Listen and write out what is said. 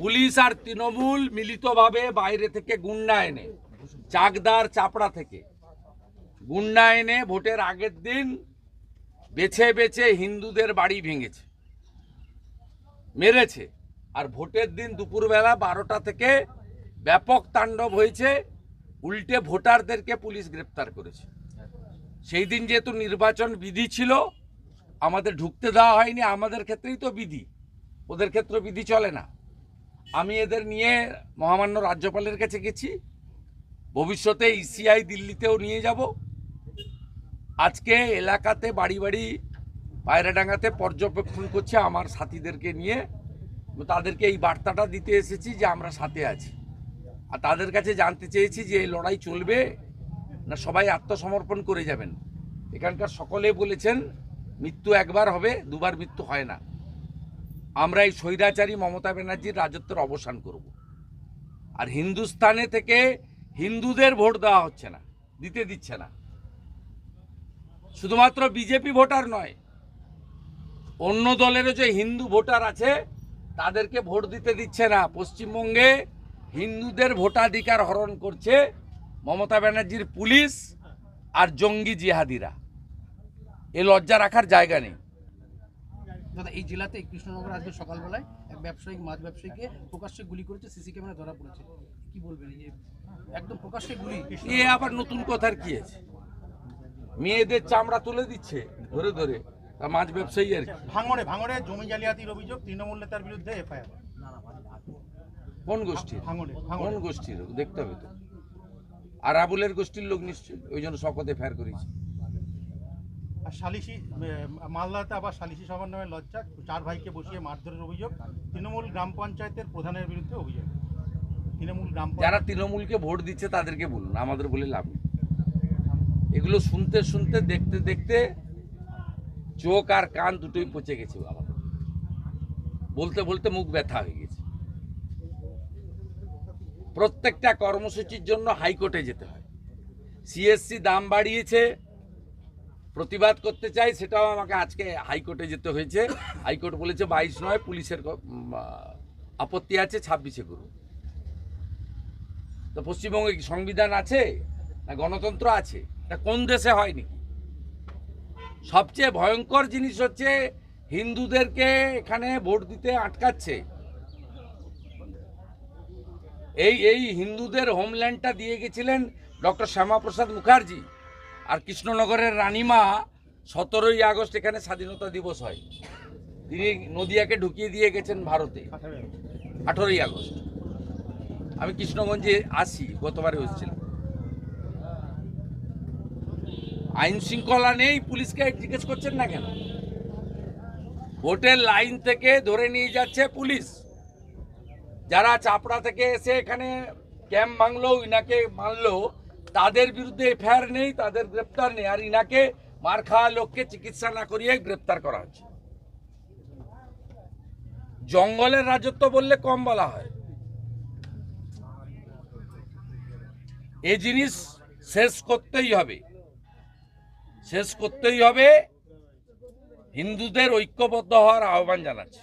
Police আর তৃণমূল মিলিতভাবে বাইরে থেকে গুন্ডা এনে, চাকদার চাপড়া থেকে, গুন্ডা এনে ভোটের আগের দিন বেছে বেছে হিন্দুদের বাড়ি ভেঙেছে, মেরেছে। আর ভোটের দিন দুপুরবেলা বারোটা থেকে ব্যাপক তাণ্ডব হয়েছে, উল্টে ভোটারদেরকে পুলিশ গ্রেপ্তার করেছে। সেই দিন যেহেতু নির্বাচন বিধি ছিল, আমাদের ঢুকতে দেওয়া হয়নি, আমাদের ক্ষেত্রেই তো বিধি, ওদের ক্ষেত্রে বিধি চলে না। আমি এদের নিয়ে মহামান্য রাজ্যপালের কাছে গেছি। ভবিষ্যতে ইসিআই দিল্লিতেও নিয়ে যাব। আজকে এলাকাতে বাড়ি বাড়ি পায়রাডাঙ্গাতে পর্যবেক্ষণ করছে আমার সাথীদেরকে নিয়ে। তাদেরকে এই বার্তাটা দিতে এসেছি যে আমরা সাথে আছি। আর তাদের কাছে জানতে চেয়েছি যে এই লড়াই চলবে না সবাই আত্মসমর্পণ করে যাবেন। এখানকার সকলে বলেছেন, মৃত্যু একবার হবে, দুবার মৃত্যু হয় না। আমরা এই স্বৈরাচারী মমতা ব্যানার্জির রাজত্বের অবসান করব। আর হিন্দুস্তানে থেকে হিন্দুদের ভোট দেওয়া হচ্ছে না, দিতে দিচ্ছে না। শুধুমাত্র বিজেপি ভোটার নয়, অন্য দলেরও যে হিন্দু ভোটার আছে, তাদেরকে ভোট দিতে দিচ্ছে না। পশ্চিমবঙ্গে হিন্দুদের ভোটাধিকার হরণ করছে মমতা ব্যানার্জির পুলিশ আর জঙ্গি জিহাদিরা। এ লজ্জা রাখার জায়গা নেই। দাদা এই জেলাতে কৃষ্ণনগর আজকে সকালবেলায় এক ব্যবসায়িক মাছ ব্যবসায়ীকে প্রকাশ্যে গুলি করেছে সিসি ক্যামেরা ধরা পড়েছে। কি বলবেন? এই যে একদম প্রকাশ্যে গুলি? এ আবার নতুন কথার কি আছে? মেয়েদের চামড়া তুলে দিচ্ছে ধরে ধরে তা মাছ ব্যবসায়ী আর কি? ভাঙড়ে ভাঙড়ে জমি জালিয়াতির অভিযোগ তৃণমূল নেতার বিরুদ্ধে এফআইআর। কোন গোষ্ঠীর? ভাঙড়ে কোন গোষ্ঠীর? দেখতে হবে তো। আর আবুলের গোষ্ঠীর লোক নিশ্চয়ই ওই জন্য শকতে ফের করেছি। সালিসি মালদাতে আবার সালিসি সভার নামে লজ্জা, চার ভাইকে বসিয়ে মারধরের অভিযোগ, তৃণমূল গ্রাম পঞ্চায়েতের প্রধানের বিরুদ্ধে অভিযোগ। তৃণমূল গ্রাম যারা তৃণমূলকে ভোট দিচ্ছে তাদেরকে বলুন, আমাদের বলে লাভ এগুলো শুনতে শুনতে, দেখতে দেখতে চোখ আর কান দুটোই পচে গেছে বাবা। বলতে বলতে মুখ ব্যথা হয়ে গেছে। প্রত্যেকটা কর্মসূচির জন্য হাইকোর্টে যেতে হয়। সিএসসি দাম বাড়িয়েছে প্রতিবাদ করতে চাই, সেটাও আমাকে আজকে হাইকোর্টে যেতে হয়েছে। হাইকোর্ট বলেছে বাইশ নয়, পুলিশের আপত্তি আছে, ছাব্বিশে করুন। তো পশ্চিমবঙ্গে কি সংবিধান আছে না গণতন্ত্র আছে? এটা কোন দেশে হয়নি সবচেয়ে ভয়ঙ্কর জিনিস হচ্ছে হিন্দুদেরকে এখানে ভোট দিতে আটকাচ্ছে। এই এই হিন্দুদের হোমল্যান্ডটা দিয়ে গেছিলেন ডক্টর শ্যামাপ্রসাদ মুখার্জি। আর কৃষ্ণনগরের রানীমা সতেরোই আগস্ট এখানে স্বাধীনতা দিবস হয়। তিনি নদিয়াকে ঢুকিয়ে দিয়ে গেছেন ভারতে। আঠেরোই আগস্ট। আমি কৃষ্ণগঞ্জে আসি, গতবারে এসেছিলাম আইন শৃঙ্খলা নেই, পুলিশকে জিজ্ঞেস করছেন না কেন? ভোটের লাইন থেকে ধরে নিয়ে যাচ্ছে পুলিশ। যারা চাপড়া থেকে এসে এখানে ক্যাম্প ভাঙলো, ইনাকে মারলো তাদের বিরুদ্ধে এফআইআর নেই, তাদের গ্রেপ্তার নেই। আর ইনাকে মার খাওয়া লোককে চিকিৎসা না করিয়ে গ্রেপ্তার করা হচ্ছে জঙ্গলের রাজত্ব বললে কম বলা হয়। এ জিনিস শেষ করতেই হবে। শেষ করতেই হবে। হিন্দুদের ঐক্যবদ্ধ হওয়ার আহ্বান জানাচ্ছি।